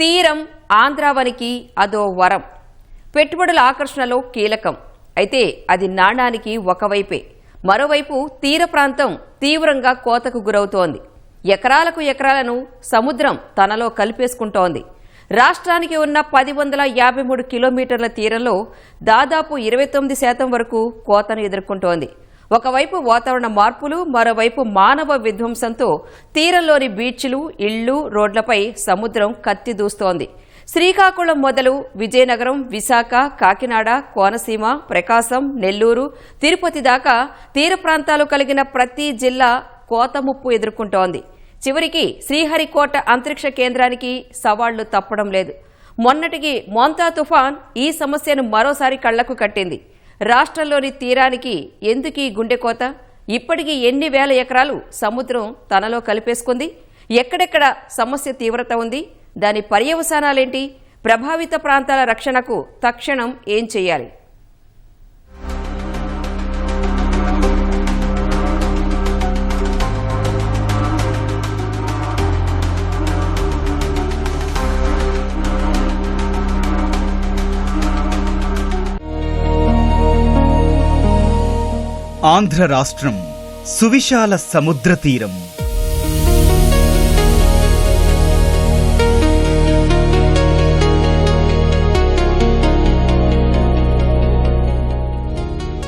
తీరం ఆంధ్రావనికి అదో వరం. పెట్టుబడుల ఆకర్షణలో కీలకం. అయితే అది నాణానికి ఒకవైపే. మరోవైపు తీర ప్రాంతం తీవ్రంగా కోతకు గురవుతోంది. ఎకరాలకు ఎకరాలను సముద్రం తనలో కలిపేసుకుంటోంది. రాష్ట్రానికి ఉన్న పది వందల యాభై మూడు కిలోమీటర్ల తీరంలో దాదాపు ఇరవై తొమ్మిది శాతం వరకు కోతను ఎదుర్కొంటోంది. ఒకవైపు వాతావరణ మార్పులు మరోవైపు మానవ విధ్వంసంతో తీరంలోని బీచ్లు ఇళ్ళు రోడ్లపై సముద్రం కత్తి దూస్తోంది. శ్రీకాకుళం మొదలు విజయనగరం విశాఖ కాకినాడ కోనసీమ ప్రకాశం నెల్లూరు తిరుపతి దాకా తీర ప్రాంతాలు కలిగిన ప్రతి జిల్లా కోత ముప్పు ఎదుర్కొంటోంది. చివరికి శ్రీహరికోట అంతరిక్ష కేంద్రానికి సవాళ్ళు తప్పడం లేదు. మొన్నటికి మోంతా తుఫాన్ ఈ సమస్యను మరోసారి కళ్ళకు కట్టింది. రాష్ట్రంలోని తీరానికి ఎందుకీ గుండెకోత ఇప్పటికీ ఎన్ని వేల ఎకరాలు సముద్రం తనలో కలిపేసుకుంది? ఎక్కడెక్కడ సమస్య తీవ్రత ఉంది? దాని పర్యవసానాలేంటి? ప్రభావిత ప్రాంతాల రక్షణకు తక్షణం ఏం చేయాలి? ఆంధ్ర రాష్ట్రం సువిశాల సముద్ర తీరం.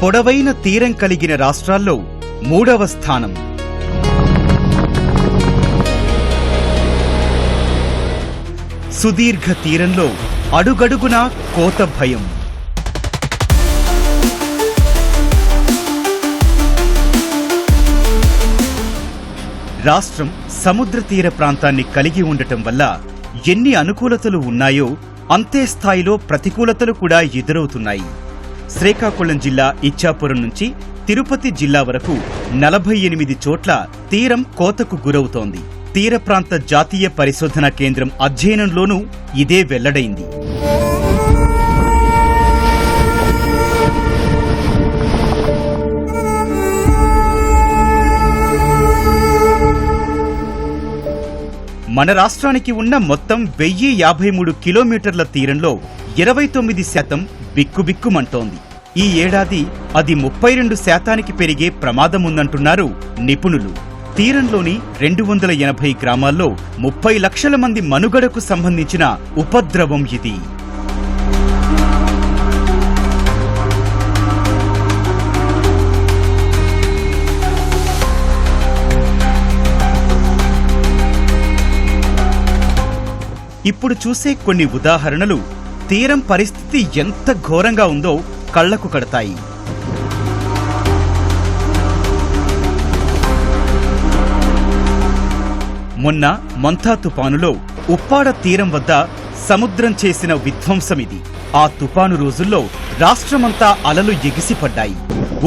పొడవైన తీరం కలిగిన రాష్ట్రాల్లో మూడవ స్థానం. సుదీర్ఘ తీరంలో అడుగడుగునా కోత భయం. రాష్ట్రం సముద్ర తీర ప్రాంతాన్ని కలిగి ఉండటం వల్ల ఎన్ని అనుకూలతలు ఉన్నాయో అంతే స్థాయిలో ప్రతికూలతలు కూడా ఎదురవుతున్నాయి. శ్రీకాకుళం జిల్లా ఇచ్చాపురం నుంచి తిరుపతి జిల్లా వరకు నలభై ఎనిమిది చోట్ల తీరం కోతకు గురవుతోంది. తీర ప్రాంత జాతీయ పరిశోధన కేంద్రం అధ్యయనంలోనూ ఇదే వెల్లడైంది. మన రాష్ట్రానికి ఉన్న మొత్తం వెయ్యి యాభై మూడు కిలోమీటర్ల తీరంలో ఇరవై తొమ్మిది శాతం బిక్కుబిక్కుమంటోంది. ఈ ఏడాది అది ముప్పై రెండు శాతానికి పెరిగే ప్రమాదముందంటున్నారు నిపుణులు. తీరంలోని రెండు వందల ఎనభై గ్రామాల్లో ముప్పై లక్షల మంది మనుగడకు సంబంధించిన ఉపద్రవం ఇది. ఇప్పుడు చూసే కొన్ని ఉదాహరణలు తీరం పరిస్థితి ఎంత ఘోరంగా ఉందో కళ్ళకు కడతాయి. మొన్న మంథా తుపానులో ఉప్పాడ తీరం వద్ద సముద్రం చేసిన విధ్వంసమిది. ఆ తుపాను రోజుల్లో రాష్ట్రమంతా అలలు ఎగిసిపడ్డాయి.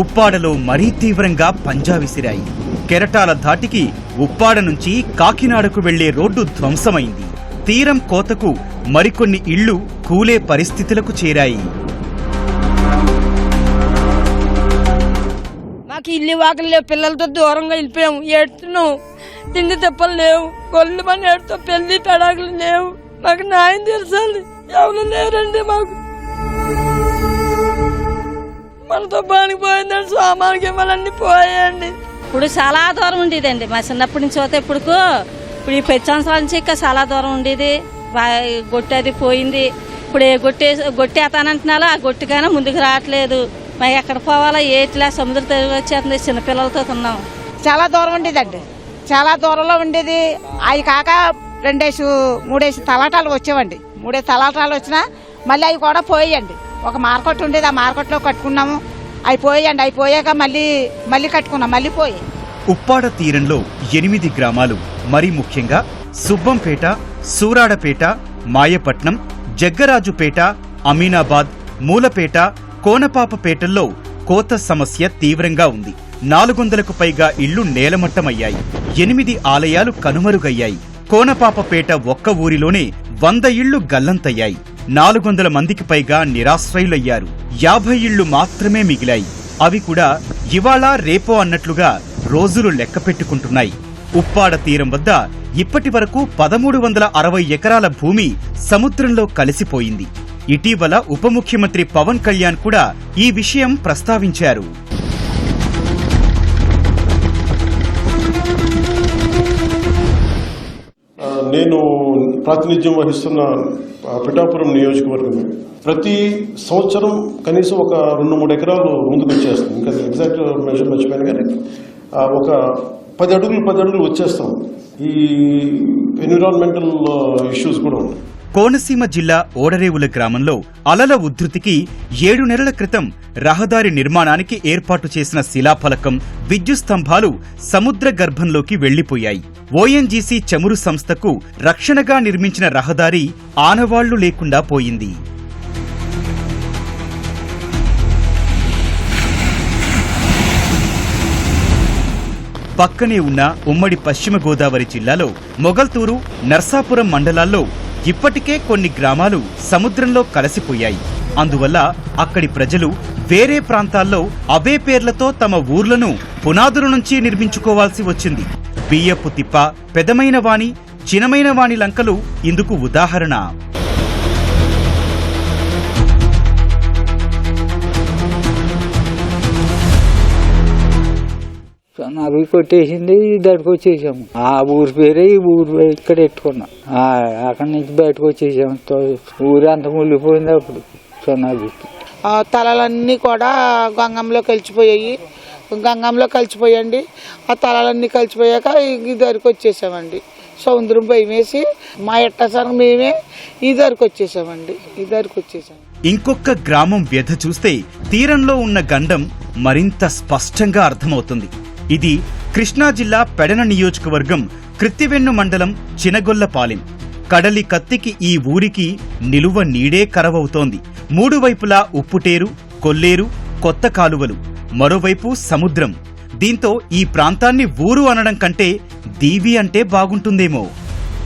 ఉప్పాడలో మరీ తీవ్రంగా పంజా విసిరాయి. కెరటాల ధాటికి ఉప్పాడ నుంచి కాకినాడకు వెళ్ళే రోడ్డు ధ్వంసమైంది. తీరం కోతకు మరికొన్ని ఇళ్ళు కూలే పరిస్థితులకు చేరాయి. మాకు ఇల్లు వాకలు లేవు. పిల్లలతో దూరంగా వెళ్ళిపోయాము. ఏడుతున్నాం తిండి తిప్పలు లేవు. కొళ్ళు మన ఏడుతో పెళ్ళి పెడాకులు లేవు. మాకు న్యాయం తెలుసాలి ఎవరు లేరండి మాకు. మనతో పనికి పోయిందండి. సామాన్కి ఇవ్వాలన్నీ పోయాయండి. ఇప్పుడు చాలా దూరం ఉండేదండి. మా చిన్నప్పటి నుంచి చూస్తే ఇప్పుడు ఇప్పుడు ఈ పది సంవత్సరాల నుంచి ఇంకా చాలా దూరం ఉండేది. వా- అది పోయింది. ఇప్పుడు ఏ గొట్టే గొట్టేతానంటున్నాలో ఆ గొట్టికైనా ముందుకు రావట్లేదు. మరి ఎక్కడ పోవాలో ఏట్లా సముద్రం తిరిగి వచ్చేస్తుంది చిన్నపిల్లలతో ఉన్నాం చాలా దూరం ఉండేదండి. చాలా దూరంలో ఉండేది. అవి కాక రెండేసి మూడేసి తలాటాలు వచ్చేవండి. మూడేసి తలాటాలు వచ్చినా మళ్ళీ అవి కూడా పోయండి ఒక మార్కెట్ ఉండేది. ఆ మార్కెట్లో కట్టుకున్నాము. అవి పోయాయండి. అవి పోయాక మళ్ళీ మళ్ళీ కట్టుకున్నాం. మళ్ళీ పోయాయి ఉప్పాడ తీరంలో ఎనిమిది గ్రామాలు. మరీ ముఖ్యంగా సుబ్బంపేట సూరాడపేట మాయపట్నం జగ్గరాజుపేట అమీనాబాద్ మూలపేట కోనపాపపేటల్లో కోత సమస్య తీవ్రంగా ఉంది. నాలుగొందలకు పైగా ఇళ్ళు నేలమట్టమయ్యాయి. ఎనిమిది ఆలయాలు కనుమరుగయ్యాయి. కోనపాపపేట ఒక్క ఊరిలోనే వంద ఇళ్ళు గల్లంతయ్యాయి. నాలుగొందల మందికి పైగా నిరాశ్రయులయ్యారు. యాభై ఇళ్ళు మాత్రమే మిగిలాయి. అవి కూడా ఇవాళ రేపో అన్నట్లుగా రోజులు లెక్క పెట్టుకుంటున్నాయి. ఉప్పాడ తీరం వద్ద ఇప్పటి వరకు పదమూడు వందల అరవై ఎకరాల భూమి సముద్రంలో కలిసిపోయింది. ఇటీవల ఉప ముఖ్యమంత్రి పవన్ కళ్యాణ్ కూడా ఈ విషయం ప్రస్తావించారు. నేను ప్రాతినిధ్యం వహిస్తున్న పిఠాపురం నియోజకవర్గం ప్రతి సంవత్సరం కనీసం ఒక రెండు మూడు ఎకరాలు ముందుకు వచ్చేస్తుంది ఇంకా ఎగ్జాక్ట్ మెజర్ మర్చిపోయాను కానీ ఒక పది అడుగులు పది అడుగులు వచ్చేస్తాం. ఈ ఎన్విరాన్మెంటల్ ఇష్యూస్ కూడా ఉన్నాయి కోనసీమ జిల్లా ఓడరేవుల గ్రామంలో అలల ఉధృతికి ఏడు నెలల క్రితం రహదారి నిర్మాణానికి ఏర్పాటు చేసిన శిలాఫలకం విద్యుత్ స్తంభాలు సముద్ర గర్భంలోకి వెళ్ళిపోయాయి ఓఎన్జీసీ చమురు సంస్థకు రక్షణగా నిర్మించిన రహదారి ఆనవాళ్ళు లేకుండా పోయింది. పక్కనే ఉన్న ఉమ్మడి పశ్చిమ గోదావరి జిల్లాలో మొగల్తూరు నర్సాపురం మండలాల్లో ఇప్పటికే కొన్ని గ్రామాలు సముద్రంలో కలిసిపోయాయి. అందువల్ల అక్కడి ప్రజలు వేరే ప్రాంతాల్లో అవే పేర్లతో తమ ఊర్లను పునాదుల నుంచి నిర్మించుకోవాల్సి వచ్చింది. బియ్యపు తిప్ప పెదమైన వాణి చినమైన వాణి లంకలు ఇందుకు ఉదాహరణ. నలుగు కొట్టేసింది దాటికి వచ్చేసాము. ఆ ఊరి పేరే ఈ ఊరు పేరు ఇక్కడ పెట్టుకున్నాం. ఆ, అక్కడి నుంచి బయటకు వచ్చేసాము తో- ఊరు అంత మునిగిపోయింది అప్పుడు సొన్నాబికి ఆ తలలన్నీ కూడా గంగంలో కలిసిపోయాయి. గంగంలో కలిసిపోయండి. ఆ తలలన్నీ కలిసిపోయాక ఈ దారికి వచ్చేసామండి. సముద్రం భయం వేసి మా ఎట్టసానికి మేమే ఈ దారికి వచ్చేసామండి. ఈ దారికి వచ్చేసాం. ఇంకొక గ్రామం వ్యధ చూస్తే తీరంలో ఉన్న గండం మరింత స్పష్టంగా అర్థమవుతుంది. ఇది కృష్ణా జిల్లా పెడన నియోజకవర్గం కృత్తివెన్ను మండలం చినగొల్లపాలెం. కడలి కత్తికి ఈ ఊరికి నిలువ నీడే కరవవుతోంది. మూడు వైపులా ఉప్పుటేరు కొల్లేరు కొత్త కాలువలు మరోవైపు సముద్రం. దీంతో ఈ ప్రాంతాన్ని ఊరు అనడం కంటే దీవి అంటే బాగుంటుందేమో.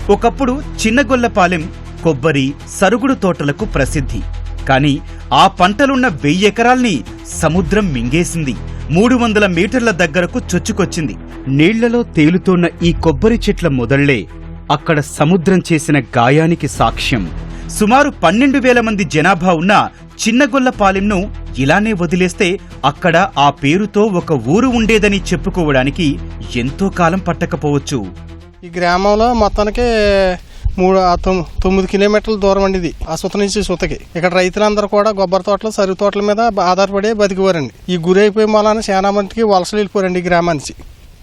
ఒకప్పుడు చిన్నగొల్లపాలెం కొబ్బరి సరుగుడు తోటలకు ప్రసిద్ధి. కాని ఆ పంటలున్న వెయ్యెకరాల్ని సముద్రం మింగేసింది. మూడు వందల మీటర్ల దగ్గరకు చొచ్చుకొచ్చింది. నీళ్ళలో తేలుతోన్న ఈ కొబ్బరి చెట్ల మొదళ్ళే అక్కడ సముద్రం చేసిన గాయానికి సాక్ష్యం. సుమారు పన్నెండు వేల మంది జనాభా ఉన్న చిన్నగొల్లపాలెంను ఇలానే వదిలేస్తే అక్కడ ఆ పేరుతో ఒక ఊరు ఉండేదని చెప్పుకోవడానికి ఎంతో కాలం పట్టకపోవచ్చు. ఈ గ్రామంలో మొత్తానికి మూడు తొమ్మిది కిలోమీటర్ల దూరం అండి ఇది ఆ సుత నుంచి సుతకి ఇక్కడ రైతులందరూ కూడా కొబ్బరి తోటలు సరి తోటల మీద ఆధారపడి బతికివారండి ఈ గురి అయిపోయి మూలాన చాలా మందికి వలసలు వెళ్ళిపోరండి ఈ గ్రామానికి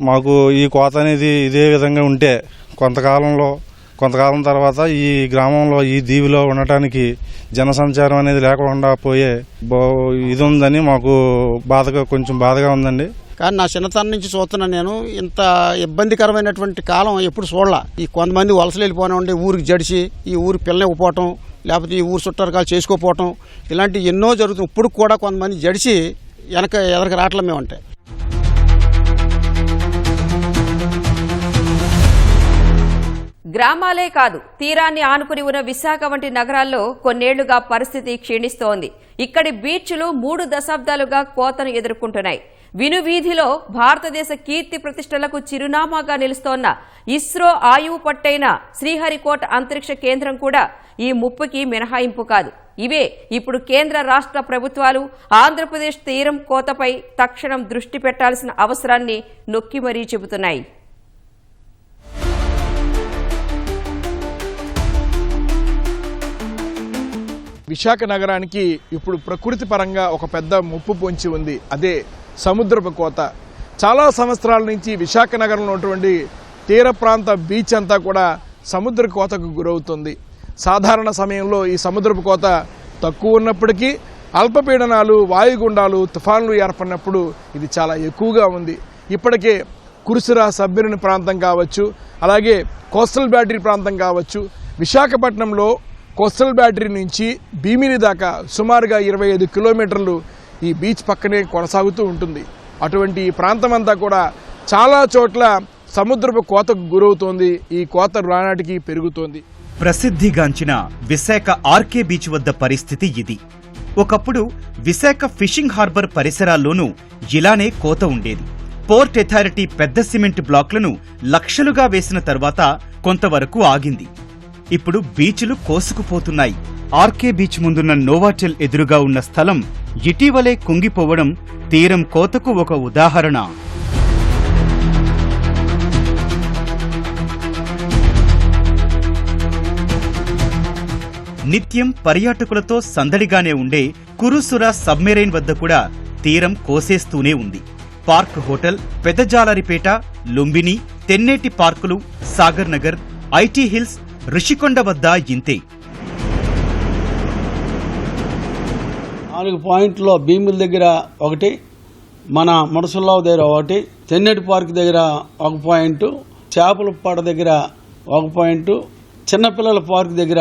మాకు ఈ కోత అనేది ఇదే విధంగా ఉంటే కొంతకాలంలో కొంతకాలం తర్వాత ఈ గ్రామంలో ఈ దీవిలో ఉండటానికి జనసంచారం అనేది లేకుండా పోయే ఇది ఉందని మాకు బాధగా కొంచెం బాధగా ఉందండి. కానీ నా చిన్నతనం నుంచి చూస్తున్నాను నేను ఇంత ఇబ్బందికరమైనటువంటి కాలం ఎప్పుడు చూడలా. ఈ కొంతమంది వలసలు వెళ్ళిపోనివ్వండి ఊరికి జడిసి ఈ ఊరికి పిల్లని ఇవ్వపోవటం లేకపోతే ఈ ఊరు చుట్టరకాలు చేసుకోపోవటం ఇలాంటి ఎన్నో జరుగుతుంది ఇప్పుడు కూడా కొంతమంది జడిసి వెనక ఎదరికి రావట్లే ఉంటాయి గ్రామాలే కాదు తీరాన్ని ఆనుకుని ఉన్న విశాఖ వంటి నగరాల్లో కొన్నేళ్ళుగా పరిస్థితి క్షీణిస్తోంది. ఇక్కడి బీచ్లు మూడు దశాబ్దాలుగా కోతను ఎదుర్కొంటున్నాయి. వినువీధిలో భారతదేశ కీర్తి ప్రతిష్టలకు చిరునామాగా నిలుస్తోన్న ఇస్రో ఆయువు పట్టైన శ్రీహరికోట అంతరిక్ష కేంద్రం కూడా ఈ ముప్పుకి మినహాయింపు కాదు. ఇవే ఇప్పుడు కేంద్ర రాష్ట్ర ప్రభుత్వాలు ఆంధ్రప్రదేశ్ తీరం కోతపై తక్షణం దృష్టి పెట్టాల్సిన అవసరాన్ని నొక్కి మరీ చెబుతున్నాయి. విశాఖ నగరానికి ఇప్పుడు ప్రకృతి పరంగా ఒక పెద్ద ముప్పు పొంచి ఉంది. అదే సముద్రపు కోత. చాలా సంవత్సరాల నుంచి విశాఖ నగరంలో ఉన్నటువంటి తీర ప్రాంత బీచ్ అంతా కూడా సముద్ర కోతకు గురవుతుంది. సాధారణ సమయంలో ఈ సముద్రపు కోత తక్కువ ఉన్నప్పటికీ అల్పపీడనాలు వాయుగుండాలు తుఫాన్లు ఏర్పడినప్పుడు ఇది చాలా ఎక్కువగా ఉంది. ఇప్పటికే కురుసురా సబ్మెరిన్ ప్రాంతం కావచ్చు అలాగే కోస్టల్ బ్యాటరీ ప్రాంతం కావచ్చు విశాఖపట్నంలో కోస్టల్ బ్యాటరీ నుంచి భీమిని దాకా సుమారుగా ఇరవై ఐదు కిలోమీటర్లు ఈ బీచ్ పక్కనే కొనసాగుతూ ఉంటుంది. అటువంటి ఈ ప్రాంతం అంతా కూడా చాలా చోట్ల సముద్రపు కోతకు గురవుతోంది. ఈ కోత రానాటికి పెరుగుతోంది. ప్రసిద్ధిగాంచిన విశాఖ ఆర్కే బీచ్ వద్ద పరిస్థితి ఇది. ఒకప్పుడు విశాఖ ఫిషింగ్ హార్బర్ పరిసరాల్లోనూ ఇలానే కోత ఉండేది. పోర్ట్ అథారిటీ పెద్ద సిమెంట్ బ్లాక్లను లక్షలుగా వేసిన తర్వాత కొంతవరకు ఆగింది. ఇప్పుడు బీచ్లు కోసుకుపోతున్నాయి. ఆర్కే బీచ్ ముందున్న నోవాటెల్ ఎదురుగా ఉన్న స్థలం ఇటీవలే కుంగిపోవడం తీరం కోతకు ఒక ఉదాహరణ. నిత్యం పర్యాటకులతో సందడిగానే ఉండే కురుసుర సబ్మెరైన్ వద్ద కూడా తీరం కోసేస్తూనే ఉంది. పార్క్ హోటల్ పెదజాలరిపేట లుంబిని తెన్నేటి పార్కులు సాగర్ నగర్ ఐటీ హిల్స్ రుషికొండ వద్ద ఇంతే. నాలుగు పాయింట్లో భీముల దగ్గర ఒకటి మన ముడసల్లావు దగ్గర ఒకటి తెన్నెటి పార్క్ దగ్గర ఒక పాయింట్ చేపల పాడ దగ్గర ఒక పాయింట్ చిన్నపిల్లల పార్క్ దగ్గర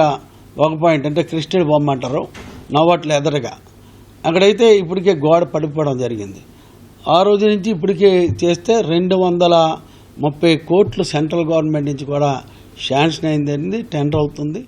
ఒక పాయింట్ అంటే కృష్ణుడి బొమ్మ అంటారు. నవ్వట్ల ఎదరగా. అక్కడైతే ఇప్పటికే గోడ పడిపోవడం జరిగింది. ఆ రోజు నుంచి ఇప్పటికే చేస్తే రెండు వందల ముప్పై కోట్లు సెంట్రల్ గవర్నమెంట్ నుంచి కూడా శాంక్షన్ అయింది టెండర్ అవుతుంది.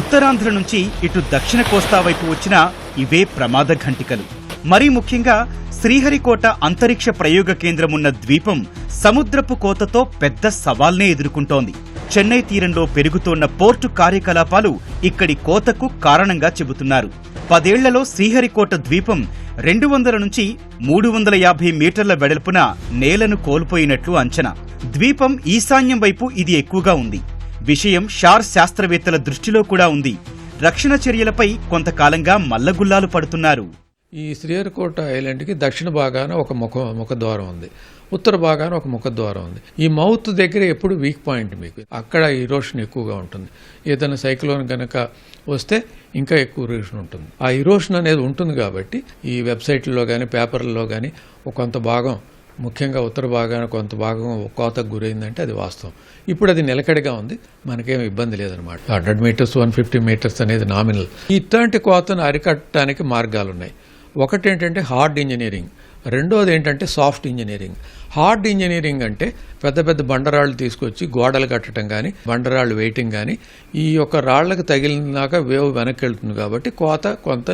ఉత్తరాంధ్ర నుంచి ఇటు దక్షిణ కోస్తా వైపు వచ్చిన ఇవే ప్రమాద ఘంటికలు. మరీ ముఖ్యంగా శ్రీహరికోట అంతరిక్ష ప్రయోగ కేంద్రం ఉన్న ద్వీపం సముద్రపు కోతతో పెద్ద సవాల్నే ఎదుర్కొంటోంది. చెన్నై తీరంలో పెరుగుతోన్న పోర్టు కార్యకలాపాలు ఇక్కడి కోతకు కారణంగా చెబుతున్నారు. పదేళ్ళలో శ్రీహరికోట ద్వీపం రెండు వందల నుంచి మూడు వందల యాభై మీటర్ల వెడల్పున నేలను కోల్పోయినట్లు అంచనా. ద్వీపం ఈశాన్యం వైపు ఇది ఎక్కువగా ఉంది. విషయం షార్ శాస్త్రవేత్తల దృష్టిలో కూడా ఉంది. రక్షణ చర్యలపై కొంతకాలంగా మల్లగుల్లాలు పడుతున్నారు. ఈ శ్రీహరికోట ఐలాండ్కి దక్షిణ భాగాన ఒక ముఖ ముఖద్వారం ఉంది. ఉత్తర భాగాన ఒక ముఖద్వారం ఉంది. ఈ మౌత్ దగ్గర ఎప్పుడు వీక్ పాయింట్ మీకు. అక్కడ ఇరోషన్ ఎక్కువగా ఉంటుంది. ఏదైనా సైక్లోన్ కనుక వస్తే ఇంకా ఎక్కువ ఇరోషన్ ఉంటుంది. ఆ ఇరోషన్ అనేది ఉంటుంది కాబట్టి ఈ వెబ్సైట్లో కానీ పేపర్లలో కానీ ఒక కొంత భాగం ముఖ్యంగా ఉత్తర భాగాన కొంత భాగం కోతకు గురైందంటే అది వాస్తవం. ఇప్పుడు అది నిలకడగా ఉంది. మనకేం ఇబ్బంది లేదనమాట hundred meters one fifty meters అనేది నామినల్. ఇట్లాంటి కోతను అరికట్టడానికి మార్గాలు ఉన్నాయి ఒకటి ఏంటంటే హార్డ్ ఇంజనీరింగ్ రెండోది ఏంటంటే సాఫ్ట్ ఇంజనీరింగ్. హార్డ్ ఇంజనీరింగ్ అంటే పెద్ద పెద్ద బండరాళ్ళు తీసుకొచ్చి గోడలు కట్టడం కానీ బండరాళ్ళు వేయటం కానీ ఈ యొక్క రాళ్ళకు తగిలినాక వేవ్ వెనక్కి వెళ్తుంది కాబట్టి కోత కొంత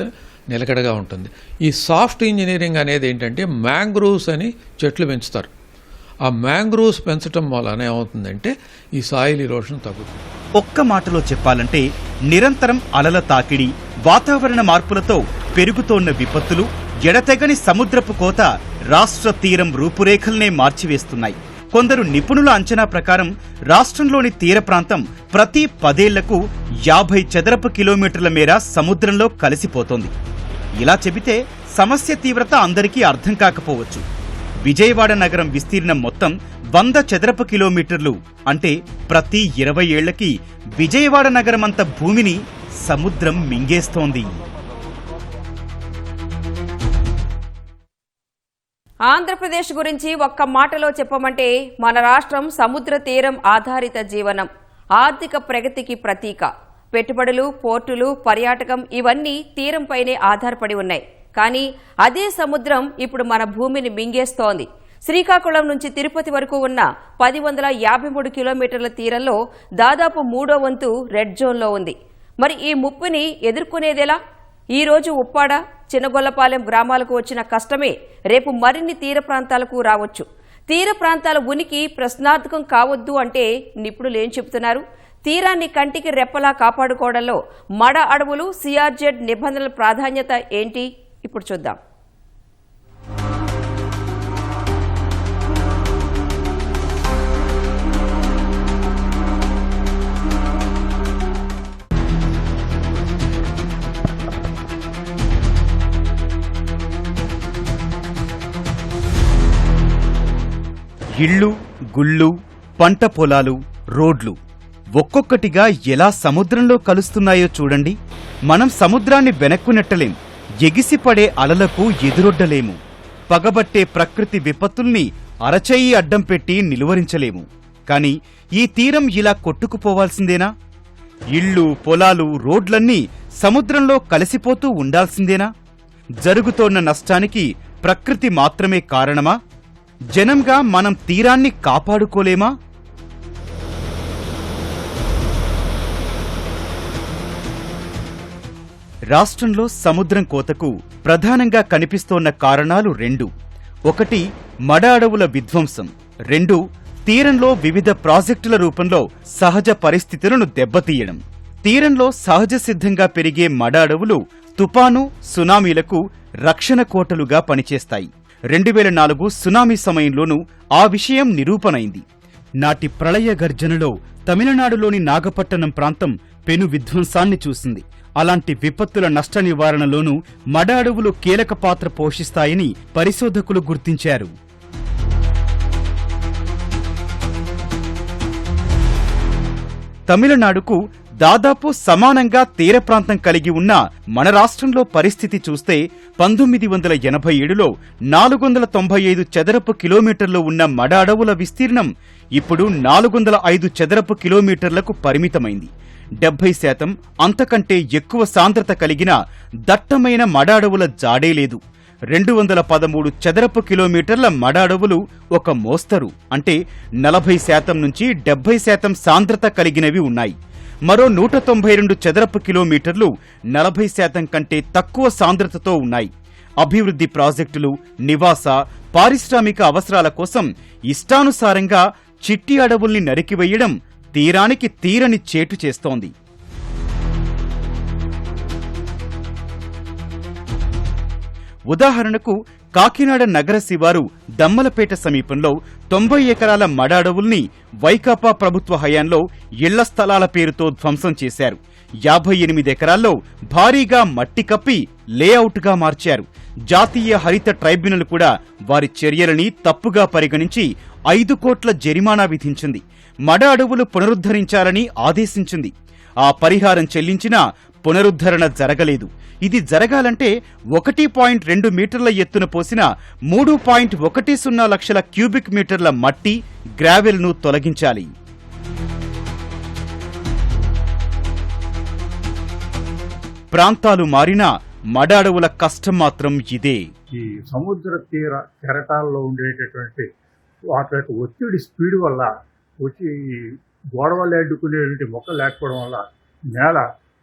నిలకడగా ఉంటుంది. ఈ సాఫ్ట్ ఇంజనీరింగ్ అనేది ఏంటంటే మ్యాంగ్రూవ్స్ అని చెట్లు పెంచుతారు. ఆ మ్యాంగ్రూవ్స్ పెంచడం వలన ఏమవుతుందంటే ఈ సాయిల్ ఇరోషన్ తగ్గుతుంది. ఒక్క మాటలో చెప్పాలంటే నిరంతరం అలల తాకిడి వాతావరణ మార్పులతో పెరుగుతోన్న విపత్తులు ఎడతెగని సముద్రపు కోత రాష్ట్ర తీరం రూపురేఖల్నే మార్చివేస్తున్నాయి. కొందరు నిపుణుల అంచనా ప్రకారం రాష్ట్రంలోని తీర ప్రాంతం ప్రతి పదేళ్ళకు యాభై చదరపు కిలోమీటర్ల మేర సముద్రంలో కలిసిపోతోంది. ఇలా చెబితే సమస్య తీవ్రత అందరికీ అర్థం కాకపోవచ్చు. విజయవాడ నగరం విస్తీర్ణం మొత్తం వంద చదరపు కిలోమీటర్లు అంటే ప్రతి ఇరవై ఏళ్ళకి విజయవాడ నగరమంత భూమిని సముద్రం మింగేస్తోంది. ఆంధ్రప్రదేశ్ గురించి ఒక్క మాటలో చెప్పమంటే మన రాష్ట్రం సముద్ర తీరం ఆధారిత జీవనం ఆర్థిక ప్రగతికి ప్రతీక. పెట్టుబడులు పోర్టులు పర్యాటకం ఇవన్నీ తీరంపైనే ఆధారపడి ఉన్నాయి. కానీ అదే సముద్రం ఇప్పుడు మన భూమిని మింగేస్తోంది. శ్రీకాకుళం నుంచి తిరుపతి వరకు ఉన్న పది వందల యాభై మూడు కిలోమీటర్ల తీరంలో దాదాపు మూడో వంతు రెడ్ జోన్లో ఉంది. మరి ఈ ముప్పుని ఎదుర్కొనేదెలా? ఈ రోజు ఉప్పాడ చిన్నగొల్లపాలెం గ్రామాలకు వచ్చిన కష్టమే. రేపు మరిన్ని తీర ప్రాంతాలకు రావచ్చు. తీర ప్రాంతాల ఉనికి ప్రశ్నార్థకం కావద్దు అంటే నిపుణులు ఏం చెబుతున్నారు? తీరాన్ని కంటికి రెప్పలా కాపాడుకోవడంలో మడ అడవులు సిఆర్జెడ్ నిబంధనల ప్రాధాన్యత ఏంటి? ఇప్పుడు చూద్దాం. ఇళ్ళు గుళ్ళు పంట పొలాలు రోడ్లు ఒక్కొక్కటిగా ఎలా సముద్రంలో కలుస్తున్నాయో చూడండి. మనం సముద్రాన్ని వెనక్కు నెట్టలేం. ఎగిసిపడే అలలకు ఎదురొడ్డలేము. పగబట్టే ప్రకృతి విపత్తుల్ని అరచేయి అడ్డం పెట్టి నిలువరించలేము. కాని ఈ తీరం ఇలా కొట్టుకుపోవాల్సిందేనా? ఇళ్ళు పొలాలు రోడ్లన్నీ సముద్రంలో కలిసిపోతూ ఉండాల్సిందేనా? జరుగుతోన్న నష్టానికి ప్రకృతి మాత్రమే కారణమా? జనంగా మనం తీరాన్ని కాపాడుకోలేమా? రాష్ట్రంలో సముద్రం కోతకు ప్రధానంగా కనిపిస్తోన్న కారణాలు రెండు. ఒకటి మడ అడవుల విధ్వంసం. రెండు తీరంలో వివిధ ప్రాజెక్టుల రూపంలో సహజ పరిస్థితులను దెబ్బతీయడం. తీరంలో సహజ సిద్ధంగా పెరిగే మడ అడవులు తుపాను సునామీలకు రక్షణ కోటలుగా పనిచేస్తాయి. రెండు వేల నాలుగు సునామీ సమయంలోనూ ఆ విషయం నిరూపణైంది. నాటి ప్రళయ గర్జనలో తమిళనాడులోని నాగపట్టణం ప్రాంతం పెను విధ్వంసాన్ని చూసింది. అలాంటి విపత్తుల నష్ట నివారణలోనూ మడ అడవులు కీలక పాత్ర పోషిస్తాయని పరిశోధకులు గుర్తించారు. తమిళనాడుకు దాదాపు సమానంగా తీర ప్రాంతం కలిగి ఉన్న మన రాష్ట్రంలో పరిస్థితి చూస్తే పంతొమ్మిది వందల ఎనభై ఏడులో నాలుగు వందల తొంభై ఐదు చదరపు కిలోమీటర్లు ఉన్న మడ అడవుల విస్తీర్ణం ఇప్పుడు నాలుగు వందల ఐదు చదరపు కిలోమీటర్లకు పరిమితమైంది. డెబ్బై శాతం అంతకంటే ఎక్కువ సాంద్రత కలిగిన దట్టమైన మడ అడవుల జాడే లేదు. రెండు వందల పదమూడు చదరపు కిలోమీటర్ల మడ అడవులు ఒక మోస్తరు. అంటే నలభై శాతం నుంచి డెబ్బై శాతం సాంద్రత కలిగినవి ఉన్నాయి. మరో నూట తొంభై రెండు చదరపు కిలోమీటర్లు నలభై శాతం కంటే తక్కువ సాంద్రతతో ఉన్నాయి. అభివృద్ధి ప్రాజెక్టులు నివాస పారిశ్రామిక అవసరాల కోసం ఇష్టానుసారంగా చిట్టి అడవుల్ని నరికివేయడం తీరానికి తీరని చేటు చేస్తోంది. ఉదాహరణకు కాకినాడ నగర శివారు దమ్మలపేట సమీపంలో తొంభై ఎకరాల మడ అడవుల్ని వైకాపా ప్రభుత్వ హయాంలో ఇళ్ళ స్థలాల పేరుతో ధ్వంసం చేశారు. యాభై ఎనిమిది ఎకరాల్లో భారీగా మట్టి కప్పి లేఅవుట్గా మార్చారు. జాతీయ హరిత ట్రైబ్యునల్ కూడా వారి చర్యలని తప్పుగా పరిగణించి ఐదు కోట్ల జరిమానా విధించింది. మడ అడవులు పునరుద్ధరించాలని ఆదేశించింది. ఆ పరిహారం చెల్లించినా పునరుద్ధరణ జరగలేదు. ఇది జరగాలంటే ఒకటి పాయింట్ రెండు మీటర్ల ఎత్తున పోసిన మూడు పాయింట్ ఒకటి సున్నా లక్షల క్యూబిక్ మీటర్ల మట్టి గ్రావెల్ను తొలగించాలి. ప్రాంతాలు మారినా మడ అడవుల కష్టం మాత్రం ఇదే. ఈ సముద్ర తీర కెరటాల్లో ఉండేటటువంటి వాటి యొక్క ఒత్తిడి స్పీడ్ వల్ల వచ్చి గోడ వల్ల అడ్డుకునేటువంటి మొక్కలు లేకపోవడం వల్ల నేల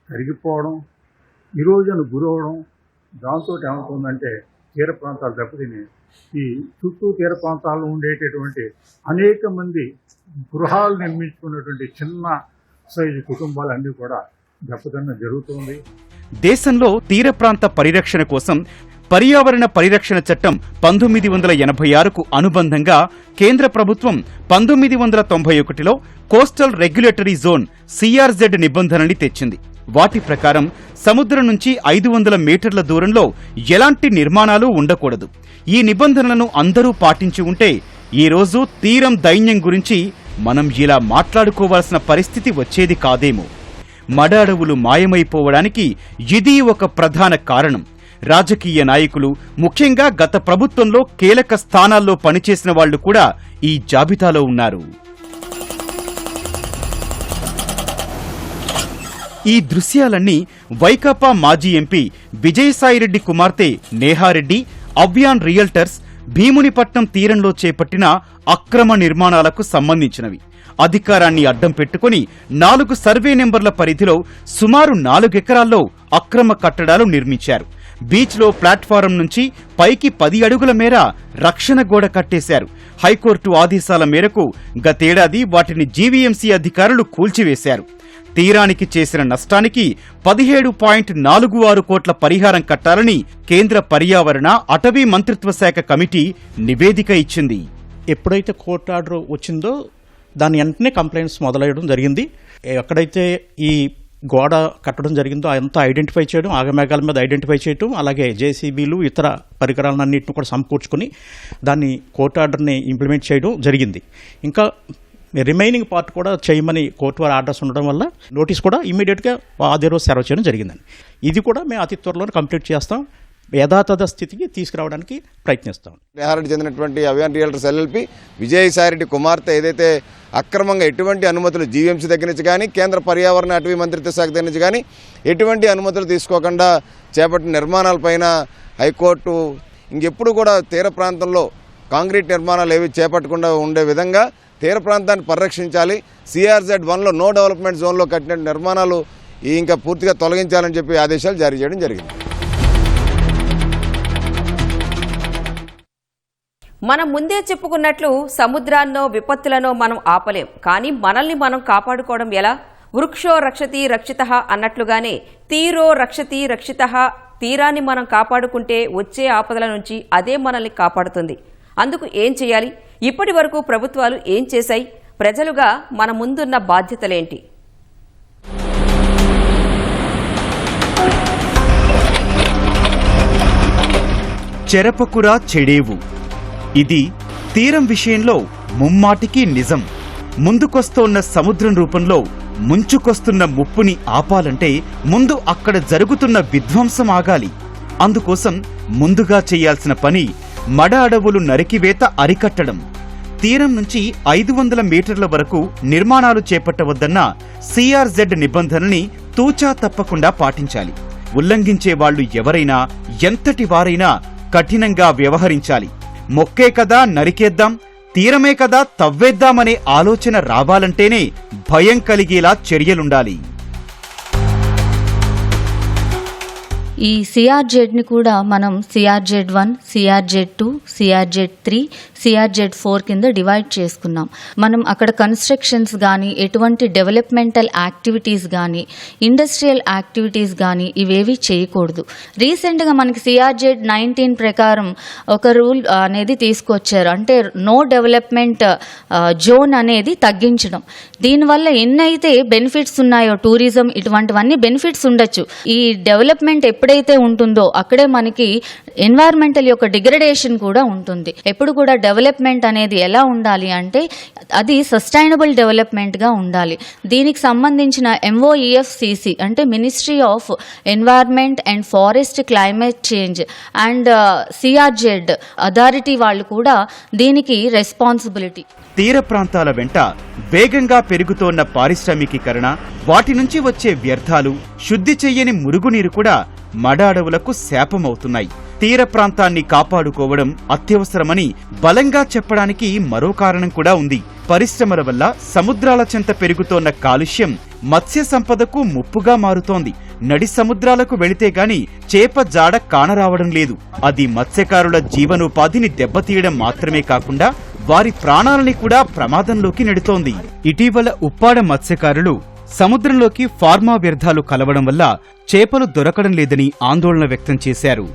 కరిగిపోవడం ఈరోజున గురవడం దాంతో ఏమవుతుందంటే తీర ప్రాంతాలు దెబ్బతిని ఈ చుట్టూ తీర ప్రాంతాల్లో ఉండేటటువంటి అనేక మంది గృహాలు నిర్మించుకున్నటువంటి చిన్న సైజు కుటుంబాలన్నీ కూడా దెబ్బతిన్న జరుగుతుంది. దేశంలో తీర ప్రాంత పరిరక్షణ కోసం పర్యావరణ పరిరక్షణ చట్టం పంతొమ్మిది వందల ఎనభై ఆరుకు అనుబంధంగా కేంద్ర ప్రభుత్వం పంతొమ్మిది వందల తొంభై ఒకటిలో కోస్టల్ రెగ్యులేటరీ జోన్ సిఆర్జెడ్ నిబంధనని తెచ్చింది. వాటి ప్రకారం సముద్రం నుంచి ఐదు వందల మీటర్ల దూరంలో ఎలాంటి నిర్మాణాలు ఉండకూడదు. ఈ నిబంధనలను అందరూ పాటించి ఉంటే ఈ రోజు తీరం దైన్యం గురించి మనం ఇలా మాట్లాడుకోవాల్సిన పరిస్థితి వచ్చేది కాదేమో. మడ అడవులు మాయమైపోవడానికి ఇది ఒక ప్రధాన కారణం. రాజకీయ నాయకులు ముఖ్యంగా గత ప్రభుత్వంలో కీలక స్థానాల్లో పనిచేసిన వాళ్ళు కూడా ఈ జాబితాలో ఉన్నారు. ఈ దృశ్యాలన్నీ వైకాపా మాజీ ఎంపీ విజయసాయిరెడ్డి కుమార్తె నేహారెడ్డి అవ్యాన్ రియల్టర్స్ భీమునిపట్నం తీరంలో చేపట్టిన అక్రమ నిర్మాణాలకు సంబంధించినవి. అధికారాన్ని అడ్డం పెట్టుకుని నాలుగు సర్వే నెంబర్ల పరిధిలో సుమారు నాలుగెకరాల్లో అక్రమ కట్టడాలు నిర్మించారు. బీచ్లో ప్లాట్ఫారం నుంచి పైకి పది అడుగుల మేర రక్షణ గోడ కట్టేశారు. హైకోర్టు ఆదేశాల మేరకు గతేడాది వాటిని జీవీఎంసీ అధికారులు కూల్చివేశారు. తీరానికి చేసిన నష్టానికి పదిహేడు పాయింట్ నాలుగు ఆరు కోట్ల పరిహారం కట్టాలని కేంద్ర పర్యావరణ అటవీ మంత్రిత్వ శాఖ కమిటీ నివేదిక ఇచ్చింది. ఎప్పుడైతే కోర్టు ఆర్డర్ వచ్చిందో దాని వెంటనే కంప్లైంట్స్ మొదలయ్యడం జరిగింది. ఎక్కడైతే ఈ గోడ కట్టడం జరిగిందో అంతా ఐడెంటిఫై చేయడం ఆగమేఘాల మీద ఐడెంటిఫై చేయడం అలాగే జేసీబీలు ఇతర పరికరాలన్నింటిని కూడా సమకూర్చుకొని దాన్ని కోర్టు ఆర్డర్ని ఇంప్లిమెంట్ చేయడం జరిగింది. ఇంకా రిమైనింగ్ పార్ట్ కూడా చేయమని కోర్టు వారి ఆర్డర్స్ ఉండడం వల్ల నోటీస్ కూడా ఇమీడియట్గా అదే రోజు సర్వ్ చేయడం జరిగిందండి. ఇది కూడా మేము అతి త్వరలో కంప్లీట్ చేస్తాం. యథాతథ స్థితికి తీసుకురావడానికి ప్రయత్నిస్తాం. నేహారెడ్డి చెందినటువంటి అవియాన్ రియల్టర్స్ ఎల్ఎల్పి విజయసాయిరెడ్డి కుమార్తె ఏదైతే అక్రమంగా ఎటువంటి అనుమతులు జీవీఎంసీ దగ్గర నుంచి కానీ కేంద్ర పర్యావరణ అటవీ మంత్రిత్వ శాఖ దగ్గర నుంచి కానీ ఎటువంటి అనుమతులు తీసుకోకుండా చేపట్టిన నిర్మాణాలపైన హైకోర్టు ఇంకెప్పుడు కూడా తీర ప్రాంతంలో కాంక్రీట్ నిర్మాణాలు ఏవి చేపట్టకుండా ఉండే విధంగా తీర ప్రాంతాన్ని పరిరక్షించాలి. సిఆర్జెడ్ వన్లో నో డెవలప్మెంట్ జోన్లో కట్టిన నిర్మాణాలు ఇంకా పూర్తిగా తొలగించాలని చెప్పి ఆదేశాలు జారీ చేయడం జరిగింది. మనం ముందే చెప్పుకున్నట్లు సముద్రాన్నో విపత్తులనో మనం ఆపలేం. కానీ మనల్ని మనం కాపాడుకోవడం ఎలా? వృక్షో రక్షతి రక్షిత అన్నట్లుగానే తీరో రక్షతి రక్షిత తీరాన్ని మనం కాపాడుకుంటే వచ్చే ఆపదల నుంచి అదే మనల్ని కాపాడుతుంది. అందుకు ఏం చేయాలి? ఇప్పటి వరకు ప్రభుత్వాలు ఏం చేశాయి? ప్రజలుగా మన ముందున్న బాధ్యతలేంటి? చెరపకురా చెడేవు. ఇది తీరం విషయంలో ముమ్మాటికి నిజం. ముందుకొస్తోన్న సముద్రం రూపంలో ముంచుకొస్తున్న ముప్పుని ఆపాలంటే ముందు అక్కడ జరుగుతున్న విధ్వంసం ఆగాలి. అందుకోసం ముందుగా చేయాల్సిన పని మడ అడవులు నరికివేత అరికట్టడం. తీరం నుంచి ఐదు వందల మీటర్ల వరకు నిర్మాణాలు చేపట్టవద్దన్న సిఆర్జెడ్ నిబంధనని తూచా తప్పకుండా పాటించాలి. ఉల్లంఘించే వాళ్ళు ఎవరైనా ఎంతటి వారైనా కఠినంగా వ్యవహరించాలి. మొక్కే కదా నరికేద్దాం తీరమే కదా తవ్వేద్దామనే ఆలోచన రావాలంటేనే భయం కలిగేలా చర్యలుండాలి. ఈ సిఆర్జెడ్ని కూడా మనం CRZ one CRZ two CRZ three CRZ four కింద డివైడ్ చేసుకున్నాం. మనం అక్కడ కన్స్ట్రక్షన్స్ కానీ ఎటువంటి డెవలప్మెంటల్ యాక్టివిటీస్ కానీ ఇండస్ట్రియల్ యాక్టివిటీస్ కానీ ఇవేవి చేయకూడదు. రీసెంట్గా మనకి సిఆర్జెడ్ నైన్టీన్ ప్రకారం ఒక రూల్ అనేది తీసుకొచ్చారు. అంటే నో డెవలప్మెంట్ జోన్ అనేది తగ్గించడం. దీనివల్ల ఎన్నైతే బెనిఫిట్స్ ఉన్నాయో టూరిజం ఇటువంటివన్నీ బెనిఫిట్స్ ఉండొచ్చు. ఈ డెవలప్మెంట్ ఎప్పుడైతే ఉంటుందో అక్కడే మనకి ఎన్వైర్మెంటల్ యొక్క డిగ్రడేషన్ కూడా ఉంటుంది. ఎప్పుడు కూడా డెవలప్మెంట్ అనేది ఎలా ఉండాలి అంటే అది సస్టైనబుల్ డెవలప్మెంట్గా ఉండాలి. దీనికి సంబంధించిన ఎంఓఈఎఫ్సిసి అంటే ministry of environment and forest climate change and CRZ authority వాళ్ళు కూడా దీనికి రెస్పాన్సిబిలిటీ తీర ప్రాంతాల వెంట వేగంగా పెరుగుతోన్న పారిశ్రామికీకరణ వాటి నుంచి వచ్చే వ్యర్థాలు శుద్ధి చెయ్యని మురుగునీరు కూడా మడ అడవులకు శాపమవుతున్నాయి. తీర ప్రాంతాన్ని కాపాడుకోవడం అత్యవసరమని బలంగా చెప్పడానికి మరో కారణం కూడా ఉంది. పరిశ్రమల వల్ల సముద్రాల చెంత పెరుగుతోన్న కాలుష్యం మత్స్య సంపదకు ముప్పుగా మారుతోంది. నడి సముద్రాలకు వెళితే గాని చేప జాడ కానరావడం లేదు. అది మత్స్యకారుల జీవనోపాధిని దెబ్బతీయడం మాత్రమే కాకుండా వారి ప్రాణాలని కూడా ప్రమాదంలోకి నెడుతోంది. ఇటీవల ఉప్పాడ మత్స్యకారులు సముద్రంలోకి ఫార్మా వ్యర్థాలు కలవడం వల్ల చేపలు దొరకడం లేదని ఆందోళన వ్యక్తం చేశారు.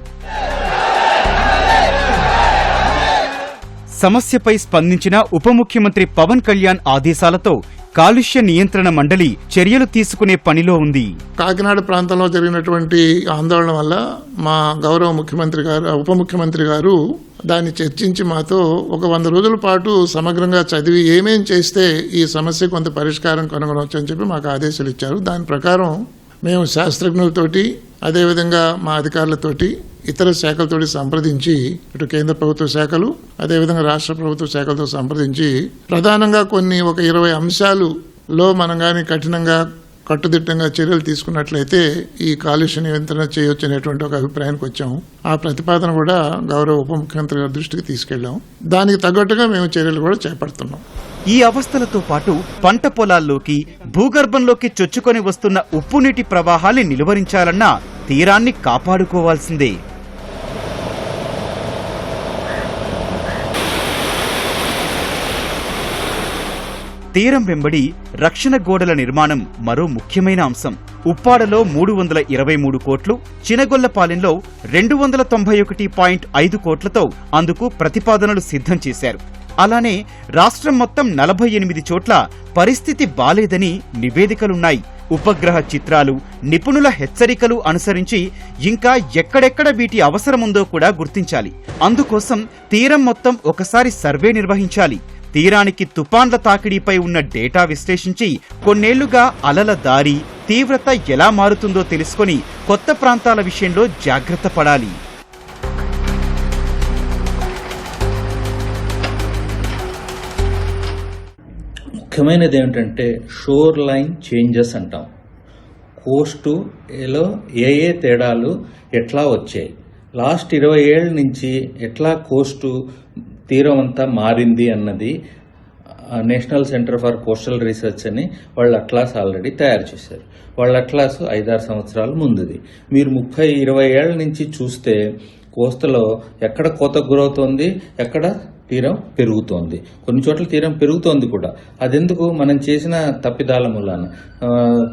సమస్యపై స్పందించిన ఉప ముఖ్యమంత్రి పవన్ కళ్యాణ్ ఆదేశాలతో కాలుష్య నియంత్రణ మండలి చర్యలు తీసుకునే పనిలో ఉంది. కాకినాడ ప్రాంతంలో జరిగినటువంటి ఆందోళన వల్ల మా గౌరవ ముఖ్యమంత్రి గారు ఉప ముఖ్యమంత్రి గారు దాన్ని చర్చించి మాతో ఒక వంద రోజుల పాటు సమగ్రంగా చదివి ఏమేం చేస్తే ఈ సమస్య కొంత పరిష్కారం కనుగొనవచ్చు అని చెప్పి మాకు ఆదేశాలు ఇచ్చారు. దాని ప్రకారం మేము శాస్త్రజ్ఞులతోటి అదేవిధంగా మా అధికారులతోటి ఇతర శాఖలతోటి సంప్రదించి ఇటు కేంద్ర ప్రభుత్వ శాఖలు అదేవిధంగా రాష్ట్ర ప్రభుత్వ శాఖలతో సంప్రదించి ప్రధానంగా కొన్ని ఒక ఇరవై అంశాలు లో మనం కానీ కఠినంగా కట్టుదిట్టంగా చర్యలు తీసుకున్నట్లయితే ఈ కాలుష్య నియంత్రణ చేయొచ్చు అనేటువంటి ఒక అభిప్రాయానికి వచ్చాము. ఆ ప్రతిపాదన కూడా గౌరవ ఉప ముఖ్యమంత్రి గారి దృష్టికి తీసుకెళ్ళాం దానికి తగ్గట్టుగా మేము చర్యలు కూడా చేపడుతున్నాం. ఈ అవస్థలతో పాటు పంట పొలాల్లోకి భూగర్భంలోకి చొచ్చుకొని వస్తున్న ఉప్పు నీటి ప్రవాహాన్ని నిలువరించాలన్నా తీరాన్ని కాపాడుకోవాల్సిందే. తీరం వెంబడి రక్షణ గోడల నిర్మాణం మరో ముఖ్యమైన అంశం. ఉప్పాడలో మూడు వందల ఇరవై మూడు కోట్లు చినగొల్లపాలెంలో రెండు వందల తొంభై ఒకటి పాయింట్ ఐదు కోట్లతో అందుకు ప్రతిపాదనలు సిద్ధం చేశారు. అలానే రాష్ట్రం మొత్తం నలభై ఎనిమిది చోట్ల పరిస్థితి బాలేదని నివేదికలున్నాయి. ఉపగ్రహ చిత్రాలు నిపుణుల హెచ్చరికలు అనుసరించి ఇంకా ఎక్కడెక్కడ వీటి అవసరముందో కూడా గుర్తించాలి. అందుకోసం తీరం మొత్తం ఒకసారి సర్వే నిర్వహించాలి. తీరానికి తుపాన్ల తాకిడిపై ఉన్న డేటా విశ్లేషించి కొన్నేళ్ళుగా అలల దారి తీవ్రత ఎలా మారుతుందో తెలుసుకొని కొత్త ప్రాంతాల విషయంలో జాగ్రత్త పడాలి. ముఖ్యమైనది ఏమిటంటే షోర్ లైన్ చేంజెస్ అంటాం. కోస్టు ఏలో ఏ ఏ తేడాలు ఎట్లా వచ్చాయి? లాస్ట్ ఇరవై ఏళ్ళ నుంచి ఎట్లా కోస్టు తీరం అంతా మారింది అన్నది national centre for coastal research అని వాళ్ళ అట్లాస్ ఆల్రెడీ తయారు చేశారు. వాళ్ళ అట్లాస్ ఐదారు సంవత్సరాల ముందుది. మీరు ముప్పై ఇరవై ఏళ్ళ నుంచి చూస్తే కోస్తలో ఎక్కడ కోత గురవుతోంది ఎక్కడ తీరం పెరుగుతోంది. కొన్ని చోట్ల తీరం పెరుగుతోంది కూడా. అదెందుకు? మనం చేసిన తప్పిదాల మూలాన.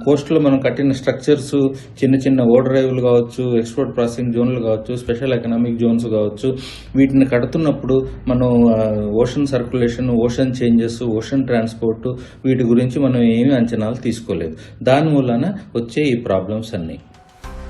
కోస్ట్లో మనం కట్టిన స్ట్రక్చర్స్ చిన్న చిన్న ఓడ్రైవ్లు కావచ్చు ఎక్స్పోర్ట్ ప్రాసెసింగ్ జోన్లు కావచ్చు స్పెషల్ ఎకనామిక్ జోన్స్ కావచ్చు వీటిని కడుతున్నప్పుడు మనం ocean circulation ocean changes ocean transport వీటి గురించి మనం ఏమి అంచనాలు తీసుకోలేదు. దాని మూలాన వచ్చే ఈ ప్రాబ్లమ్స్ అన్నీ.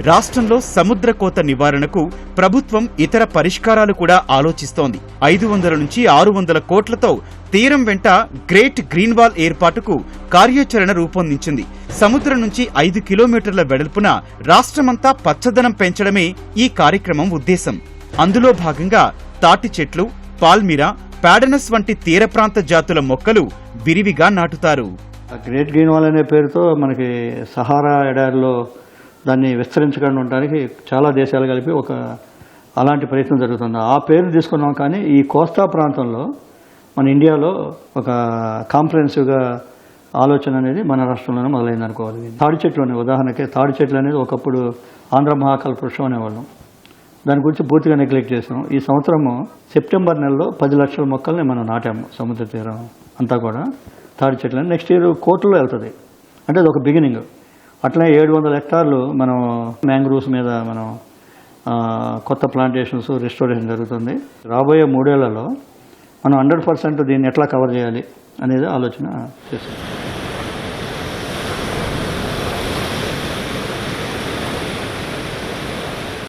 రాష్ట్రంలో సముద్ర కోత నివారణకు ప్రభుత్వం ఇతర పరిష్కారాలు కూడా ఆలోచిస్తోంది. ఐదు వందల నుంచి ఆరు వందల కోట్లతో తీరం వెంట గ్రేట్ గ్రీన్ వాల్ ఏర్పాటుకు కార్యాచరణ రూపొందించింది. సముద్రం నుంచి ఐదు కిలోమీటర్ల వెడల్పున రాష్ట్రమంతా పచ్చదనం పెంచడమే ఈ కార్యక్రమం ఉద్దేశం. అందులో భాగంగా తాటి చెట్లు పాల్మిరా పాడనస్ వంటి తీర ప్రాంత జాతుల మొక్కలు విరివిగా నాటుతారు. గ్రేట్ గ్రీన్ వాల్ అనే పేరుతో మనకి సహారా ఎడారిలో దాన్ని విస్తరించకుండా ఉండడానికి చాలా దేశాలు కలిపి ఒక అలాంటి ప్రయత్నం జరుగుతుంది. ఆ పేరు తీసుకున్నాం కానీ ఈ కోస్తా ప్రాంతంలో మన ఇండియాలో ఒక కాంప్రహెన్సివ్గా ఆలోచన అనేది మన రాష్ట్రంలోనే మొదలైంది అనుకోవాలి. తాడి చెట్లు అనే ఉదాహరణకి తాడి చెట్లు అనేది ఒకప్పుడు ఆంధ్ర మహాకల్ప వృక్షం అనేవాళ్ళం. దాని గురించి పూర్తిగా నెగ్లెక్ట్ చేసాం ఈ సంవత్సరము సెప్టెంబర్ నెలలో పది లక్షల మొక్కల్ని మనం నాటాము సముద్ర తీరం అంతా కూడా తాడి చెట్లని. నెక్స్ట్ ఇయర్ కోర్టులో వెళ్తుంది. అంటే అది ఒక బిగినింగ్. అట్లనే ఏడు వందల హెక్టార్లు మనం మ్యాంగ్రూవ్స్ మీద మనం కొత్త ప్లాంటేషన్స్ రిస్టోరేషన్ జరుగుతుంది. రాబోయే మూడేళ్ళలో మనం హండ్రెడ్ పర్సెంట్ దీన్ని ఎట్లా కవర్ చేయాలి అనేది ఆలోచన చేస్తాం